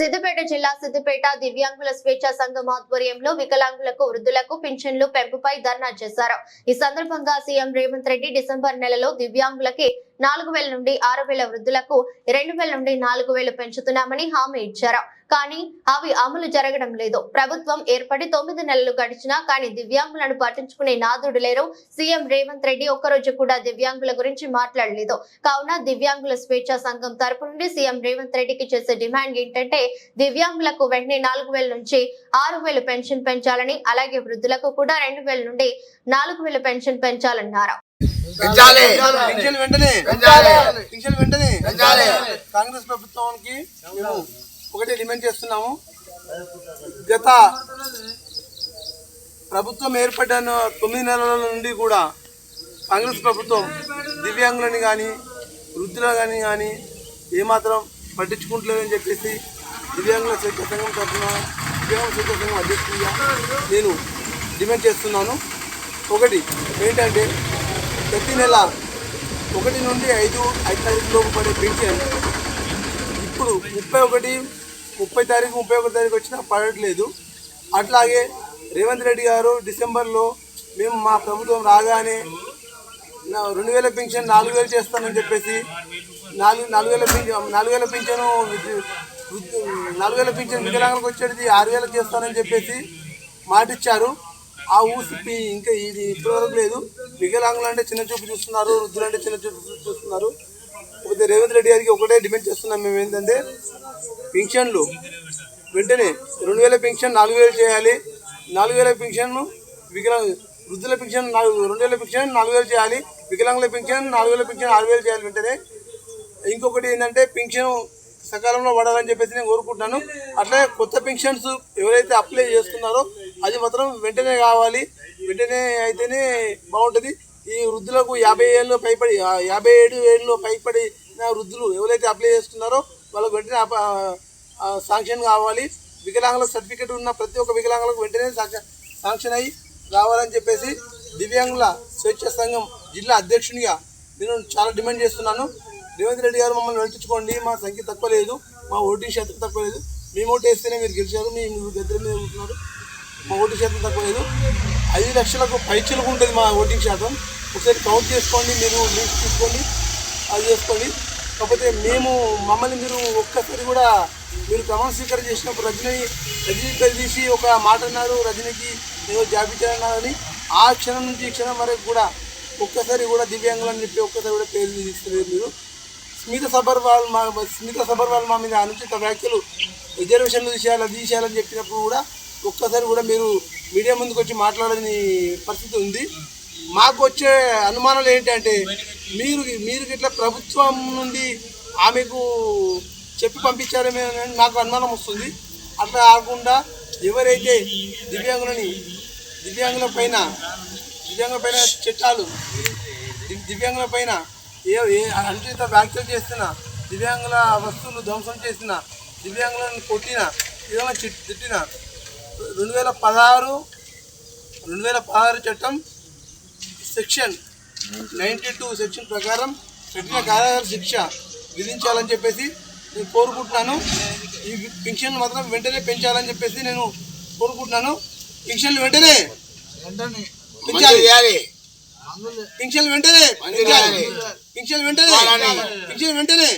సిద్దిపేట జిల్లా సిద్దిపేట దివ్యాంగుల స్వేచ్ఛా సంఘం ఆధ్వర్యంలో వికలాంగులకు వృద్ధులకు పింఛన్లు పెంపుపై ధర్నా చేశారు. ఈ సందర్భంగా సీఎం రేవంత్ రెడ్డి డిసెంబర్ నెలలో దివ్యాంగులకి నాలుగు వేల నుండి ఆరు వేల వృద్ధులకు రెండు వేల నుండి నాలుగు వేలు పెంచుతున్నామని హామీ ఇచ్చారు. కానీ అవి అమలు జరగడం లేదు. ప్రభుత్వం ఏర్పడి తొమ్మిది నెలలు గడిచినా కానీ దివ్యాంగులను పట్టించుకునే నాదుడు లేరు. సీఎం రేవంత్ రెడ్డి ఒక్కరోజు కూడా దివ్యాంగుల గురించి మాట్లాడలేదు. కావున దివ్యాంగుల స్వేచ్ఛా సంఘం తరపు నుండి సీఎం రేవంత్ రెడ్డికి చేసే డిమాండ్ ఏంటంటే దివ్యాంగులకు వెంటనే నాలుగు వేల నుంచి ఆరు వేలు పెన్షన్ పెంచాలని అలాగే వృద్ధులకు కూడా రెండు వేల నుండి నాలుగు వేల పెన్షన్ పెంచాలన్నారు. పెంచాలి. పింఛన్ వెంటనే పెంచాలి. పింఛన్ వెంటనే పెంచాలి. కాంగ్రెస్ ప్రభుత్వానికి మేము ఒకటే డిమాండ్ చేస్తున్నాము. గత ప్రభుత్వం ఏర్పడిన తొమ్మిది నెలల నుండి కూడా కాంగ్రెస్ ప్రభుత్వం దివ్యాంగులని కానీ వృద్ధులను కానీ కానీ ఏమాత్రం పట్టించుకుంటలేదని చెప్పేసి దివ్యాంగుల స్వేచ్ఛ సంఘం తరఫున దివ్యాంగుల స్వేచ్ఛ సంఘం అధ్యక్షుడిగా నేను డిమాండ్ చేస్తున్నాను. ఒకటి ఏంటంటే ప్రతి నెల ఒకటి నుండి ఐదు ఐదు తారీఖులోపు పడే పెన్షన్ ఇప్పుడు ముప్పై ఒకటి ముప్పై తారీఖు ముప్పై ఒకటి తారీఖు వచ్చినా పడట్లేదు. అట్లాగే రేవంత్ రెడ్డి గారు డిసెంబర్లో మేము మా ప్రభుత్వం రాగానే నా రెండు వేల పెన్షన్ నాలుగు వేలు చేస్తానని చెప్పేసి నాలుగు నాలుగు వేల పింఛన్ నాలుగు వేల పింఛను నాలుగు వేల పింఛన్ వికలాంగులకు వచ్చేది ఆరు వేలకు చేస్తానని చెప్పేసి మాటిచ్చారు. ఆ ఊసి ఇంకా ఇది ఇప్పటివరకు లేదు. వికలాంగులు అంటే చిన్న చూపు చూస్తున్నారు వృద్ధులు అంటే చిన్న చూపు చూస్తున్నారు. ఒకటే రేవంత్ రెడ్డి గారికి ఒకటే డిమాండ్ చేస్తున్నాం మేము ఏంటంటే పెన్షన్లు వెంటనే రెండు వేల పెన్షన్ నాలుగు వేలు చేయాలి. నాలుగు వేల పెన్షన్ను వికలాంగ వృద్ధుల పెన్షన్ నాలుగు రెండు వేల పెన్షన్ నాలుగు వేలు చేయాలి. వికలాంగుల పెన్షన్ నాలుగు వేల పెన్షన్ ఆరు వేలు చేయాలి వెంటనే. ఇంకొకటి ఏంటంటే పెన్షన్ సకాలంలో పడాలని చెప్పేసి నేను కోరుకుంటున్నాను. అట్లే కొత్త పెన్షన్స్ ఎవరైతే అప్లై చేస్తున్నారో అది మాత్రం వెంటనే కావాలి. వెంటనే అయితేనే బాగుంటుంది. ఈ వృద్ధులకు యాభై ఏళ్ళు పైపడి యాభై ఏడు ఏళ్ళు పైపడిన వృద్ధులు ఎవరైతే అప్లై చేస్తున్నారో వాళ్ళకు వెంటనే శాంక్షన్ కావాలి. వికలాంగుల సర్టిఫికేట్ ఉన్న ప్రతి ఒక్క వికలాంగులకు వెంటనే శాంక్షన్ అయ్యి రావాలని చెప్పేసి దివ్యాంగుల స్వేచ్ఛ సంఘం జిల్లా అధ్యక్షునిగా నేను చాలా డిమాండ్ చేస్తున్నాను. రేవంత్ రెడ్డి గారు మమ్మల్ని నడిపించుకోండి మా సంఖ్య తక్కువ లేదు. మా ఓటింగ్ శాతం తక్కువ లేదు. మేము ఓటు వేస్తేనే మీరు గెలిచారు. మీ మీరు మీద ఉంటున్నారు మా ఓటింగ్ శాతం తక్కువ లేదు ఐదు లక్షలకు పైచలకు ఉంటుంది మా ఓటింగ్ శాతం. ఒకసారి కౌంట్ చేసుకోండి మీరు లిస్ట్ తీసుకోండి అది చేసుకోండి. కాకపోతే మేము మమ్మల్ని మీరు ఒక్కసారి కూడా మీరు క్రమం స్వీకారం చేసినప్పుడు రజనీ రజనీ కలిసి తీసి ఒక మాట అన్నారు రజనీకి ఏదో జాబితారన్నారని ఆ క్షణం నుంచి ఈ క్షణం వరకు కూడా ఒక్కసారి కూడా దివ్యాంగులని చెప్పి ఒక్కసారి కూడా పేరు తీసుకోలేదు మీరు. స్మిత సబర్వాల్ మా స్మిత సబర్వాల్ మా మీద అనుచిత వ్యాఖ్యలు రిజర్వేషన్లు తీసేయాలి అది తీసేయాలని చెప్పినప్పుడు కూడా ఒక్కసారి కూడా మీరు మీడియా ముందుకు వచ్చి మాట్లాడని పరిస్థితి ఉంది. మాకు వచ్చే అనుమానాలు ఏంటంటే మీరు మీరు ఇట్లా ప్రభుత్వం నుండి ఆమెకు చెప్పి పంపించారేమో అని నాకు అనుమానం వస్తుంది. అట్లా కాకుండా ఎవరైతే దివ్యాంగులని దివ్యాంగుల పైన దివ్యాంగుల పైన చట్టాలు దివ్యాంగుల పైన ఏ ఏ అనుచిత వ్యాఖ్యలు చేస్తున్న దివ్యాంగుల వస్తువులు ధ్వంసం చేసిన దివ్యాంగులను కొట్టిన ఏదైనా తిట్టిన రెండు వేల పదహారు రెండు వేల పదహారు చట్టం సెక్షన్ నైంటీ టూ సెక్షన్ ప్రకారం కఠిన కారాగార శిక్ష విధించాలని చెప్పేసి నేను కోరుకుంటున్నాను. ఈ పింఛన్ మాత్రం వెంటనే పెంచాలని చెప్పేసి నేను కోరుకుంటున్నాను. పింఛన్లు వెంటనే పెంచాలి. పింఛన్లు వెంటనే పెంచాలి. పింఛన్లు వెంటనే అలానే. పింఛన్ వెంటనే